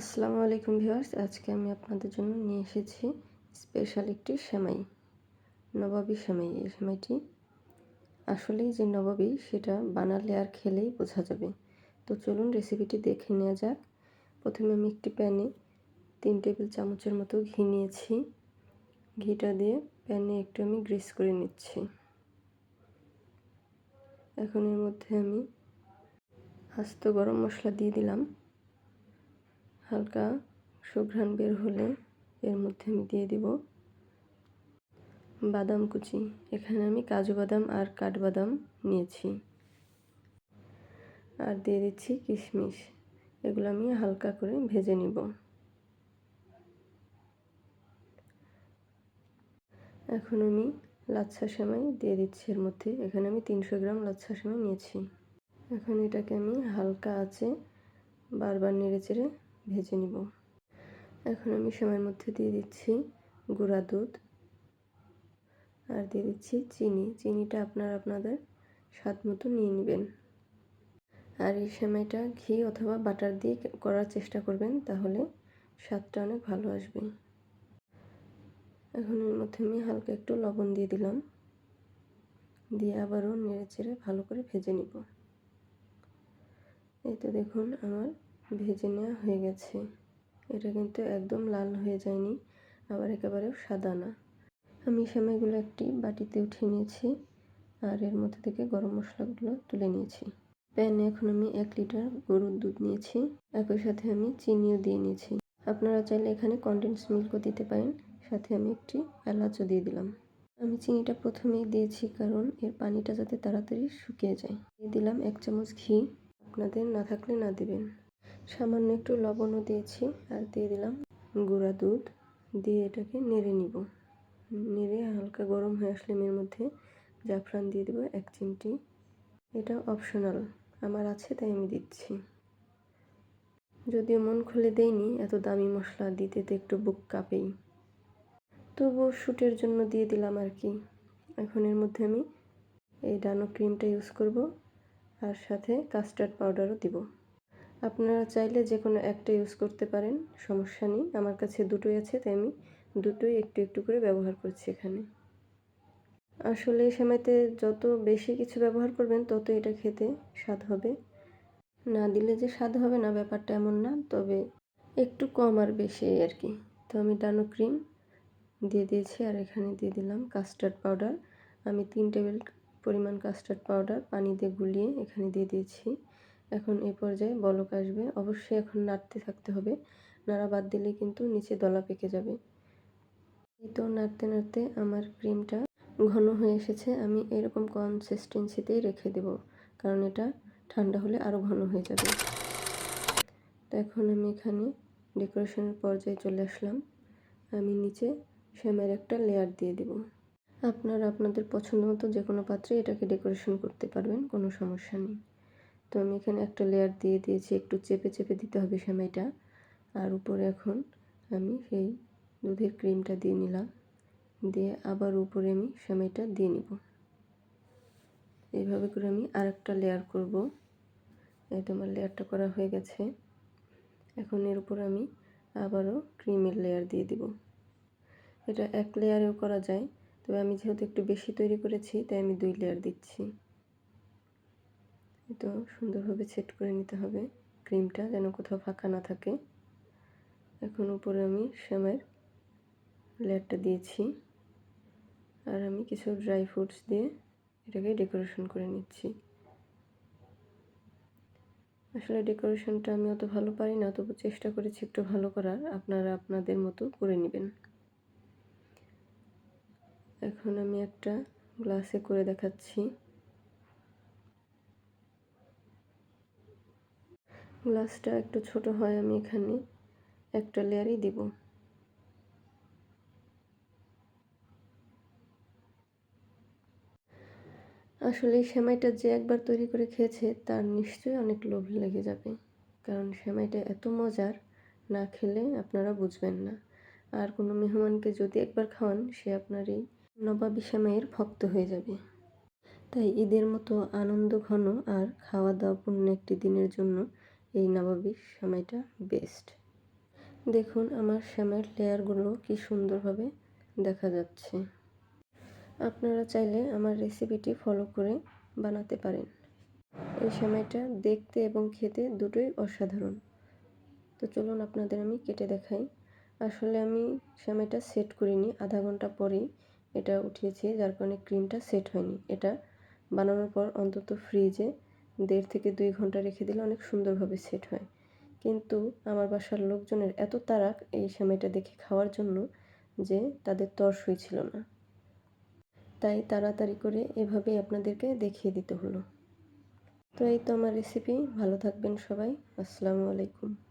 আসসালামু আলাইকুম ভিউয়ার্স, আজকে আমি আপনাদের জন্য নিয়ে এসেছি স্পেশাল একটি সেমাই, নবাবী সেমাই। এই সেমাইটি আসলেই যে নবাবী, সেটা বানালে আর খেলেই বোঝা যাবে। তো চলুন রেসিপিটি দেখে নেওয়া যাক। প্রথমে আমি একটি প্যানে তিন টেবিল চামচের মতো ঘি নিয়েছি। ঘিটা দিয়ে প্যানে একটু আমি গ্রিস করে নিচ্ছি। এখন এর মধ্যে আমি আস্ত গরম মশলা দিয়ে দিলাম। হালকা সুঘ্রাণ বের হলে এর মধ্যে আমি দিয়ে দিব বাদাম কুচি। এখানে আমি কাজু বাদাম আর কাঠবাদাম নিয়েছি। আর দিয়ে দিচ্ছি কিশমিশ। এগুলো আমি হালকা করে ভেজে নিব। এখন আমি লাচ্ছা সেমাই দিয়ে দিচ্ছি এর মধ্যে। এখানে আমি তিনশো গ্রাম লাচ্ছা সেমাই নিয়েছি। এখন এটাকে আমি হালকা আছে বারবার নেড়ে চেড়ে ভেজে নিব। এখন আমি সময়ের মধ্যে দিয়ে দিচ্ছি গুঁড়া দুধ আর দিয়ে দিচ্ছি চিনি। চিনিটা আপনারা আপনাদের স্বাদ মতো নিয়ে নেবেন। আর এই সেমাইটা ঘি অথবা বাটার দিয়ে করার চেষ্টা করবেন, তাহলে স্বাদটা অনেক ভালো আসবে। এখন এর মধ্যে আমি হালকা একটু লবণ দিয়ে দিলাম। দিয়ে আবারও নেড়ে চেড়ে ভালো করে ভেজে নিব। এই তো দেখুন আমার ভেজে নেওয়া হয়ে গেছে। এটা কিন্তু একদম লাল হয়ে যায়নি, আবার একেবারেও সাদা না। আমি সেমাইগুলো একটি বাটিতে উঠিয়ে নিয়েছি আর এর মধ্যে থেকে গরম মশলাগুলো তুলে নিয়েছি। প্যানে এখন আমি এক লিটার গরুর দুধ নিয়েছি, একই সাথে আমি চিনিও দিয়ে নিয়েছি। আপনারা চাইলে এখানে কন্ডেন্স মিল্কও দিতে পারেন, সাথে আমি একটি এলাচও দিয়ে দিলাম। আমি চিনিটা প্রথমেই দিয়েছি কারণ এর পানিটা যাতে তাড়াতাড়ি শুকিয়ে যায়। দিয়ে দিলাম এক চামচ ঘি, আপনাদের না থাকলে না দিবেন। সামান্য একটু লবণও দিয়েছি আর দিয়ে দিলাম গুঁড়া দুধ। দিয়ে এটাকে নেড়ে নিব। নেড়ে হালকা গরম হয়ে আসলে এর মধ্যে জাফরান দিয়ে দেবো এক চিমটি। এটা অপশনাল আমার আছে তাই আমি দিচ্ছি। যদিও মন খুলে দেয়নি এত দামি মশলা দিতে তো একটু বুক কাঁপেই। তবুও শ্যুটের জন্য দিয়ে দিলাম আর কি। এখন এর মধ্যে আমি এই ডানো ক্রিমটা ইউজ করব আর সাথে কাস্টার্ড পাউডারও দিব। আপনারা চাইলে যে কোনো একটা ইউজ করতে পারেন, সমস্যা নেই। আমার কাছে দুটোই আছে, তাই আমি দুটোই একটু একটু করে ব্যবহার করছি এখানে। আসলে এই সময়তে যত বেশি কিছু ব্যবহার করবেন তত এটা খেতে স্বাদ হবে। না দিলে যে স্বাদ হবে না, ব্যাপারটা এমন না, তবে একটু কম আর বেশি আর কি। তো আমি ডানো ক্রিম দিয়ে দিয়েছি, আর এখানে দিয়ে দিলাম কাস্টার্ড পাউডার আমি তিন টেবিল পরিমাণ কাস্টার্ড পাউডার পানি দিয়ে গুলিয়ে এখানে দিয়ে দিয়েছি। এখন এ পর্যায়ে বলক আসবে। অবশ্যই এখন নাড়তে থাকতে হবে। নাড়া বাদ দিলে কিন্তু নিচে দলা পেকে যাবে। এই তো নাড়তে নাড়তে আমার ক্রিমটা ঘন হয়ে এসেছে। আমি এরকম কনসিস্টেন্সিতেই রেখে দেব। কারণ এটা ঠান্ডা হলে আরও ঘন হয়ে যাবে। তো এখন আমি এখানে ডেকোরেশনের পর্যায়ে চলে আসলাম। আমি নিচে শ্যামের একটা লেয়ার দিয়ে দেব। আপনারা আপনাদের পছন্দ মতো যে কোনো পাত্রে এটাকে ডেকোরেশন করতে পারবেন, কোনো সমস্যা নেই। তো আমি এখানে একটা লেয়ার দিয়ে দিয়েছি, একটু চেপে চেপে দিতে হবে সেমাইটা। আর উপরে এখন আমি সেই দুধের ক্রিমটা দিয়ে নিলাম। দিয়ে আবার উপরে আমি সেমাইটা দিয়ে নিব। এইভাবে করে আমি আরেকটা লেয়ার করব। এই তোমার লেয়ারটা করা হয়ে গেছে। এখন এর উপর আমি আবারও ক্রিমের লেয়ার দিয়ে দিব। এটা এক লেয়ারেও করা যায়, তবে আমি যেহেতু একটু বেশি তৈরি করেছি, তাই আমি দুই লেয়ার দিচ্ছি। তো সুন্দরভাবে সেট করে নিতে হবে। ক্রিমটা যেন কোথাও ফাঁকা না থাকে। এখন উপরে আমি শ্যামের লেয়ারটা দিয়েছি। আর আমি কিছু ড্রাই ফ্রুটস দিয়ে এটাকে ডেকোরেশন করে নিচ্ছি। আসলে ডেকোরেশনটা আমি অত ভালো পারি না, তবু চেষ্টা করেছি একটু ভালো করার। আপনারা আপনাদের মতো করে নেবেন। এখন আমি একটা গ্লাসে করে দেখাচ্ছি। গ্লাসটা একটু ছোট হয়, আমি এখানে একটা লেয়ারই দিব। আসলে সেমাইটা যে একবার তৈরি করে খেয়েছে, তার নিশ্চয়ই অনেক লোভ লেগে যাবে। কারণ সেমাইটা এত মজার, না খেলে আপনারা বুঝবেন না। আর কোনো মেহমানকে যদি একবার খাওয়ান, সে আপনার এই নবাবী সেমাইয়ের ভক্ত হয়ে যাবে। তাই ঈদের মতো আনন্দ ঘন আর খাওয়া দাওয়া পূর্ণ একটি দিনের জন্য এই নবাবী সময়টা বেস্ট দেখুন আমার শ্যামের লেয়ারগুলো কি সুন্দরভাবে দেখা যাচ্ছে। আপনারা চাইলে আমার রেসিপিটি ফলো করে বানাতে পারেন। এই সেমাইটা দেখতে এবং খেতে দুটোই অসাধারণ। তো চলুন আপনাদের আমি কেটে দেখাই। আসলে আমি সেমাইটা সেট করিনি, আধা ঘণ্টা পরেই এটা উঠিয়েছি, যার কারণে ক্রিমটা সেট হয়নি। এটা বানানোর পর অন্তত ফ্রিজে দেড় থেকে দুই ঘণ্টা রেখে দিলে অনেক সুন্দরভাবে সেট হয়। কিন্তু আমার বাসার লোকজনের এত তারাক এই সেমাইটা দেখে খাওয়ার জন্য যে তাদের তর হয়েছিল না। তাই তাড়াতাড়ি করে এভাবেই আপনাদেরকে দেখিয়ে দিতে হলো। তো এই তো আমার রেসিপি ভালো থাকবেন সবাই। আসসালামু আলাইকুম।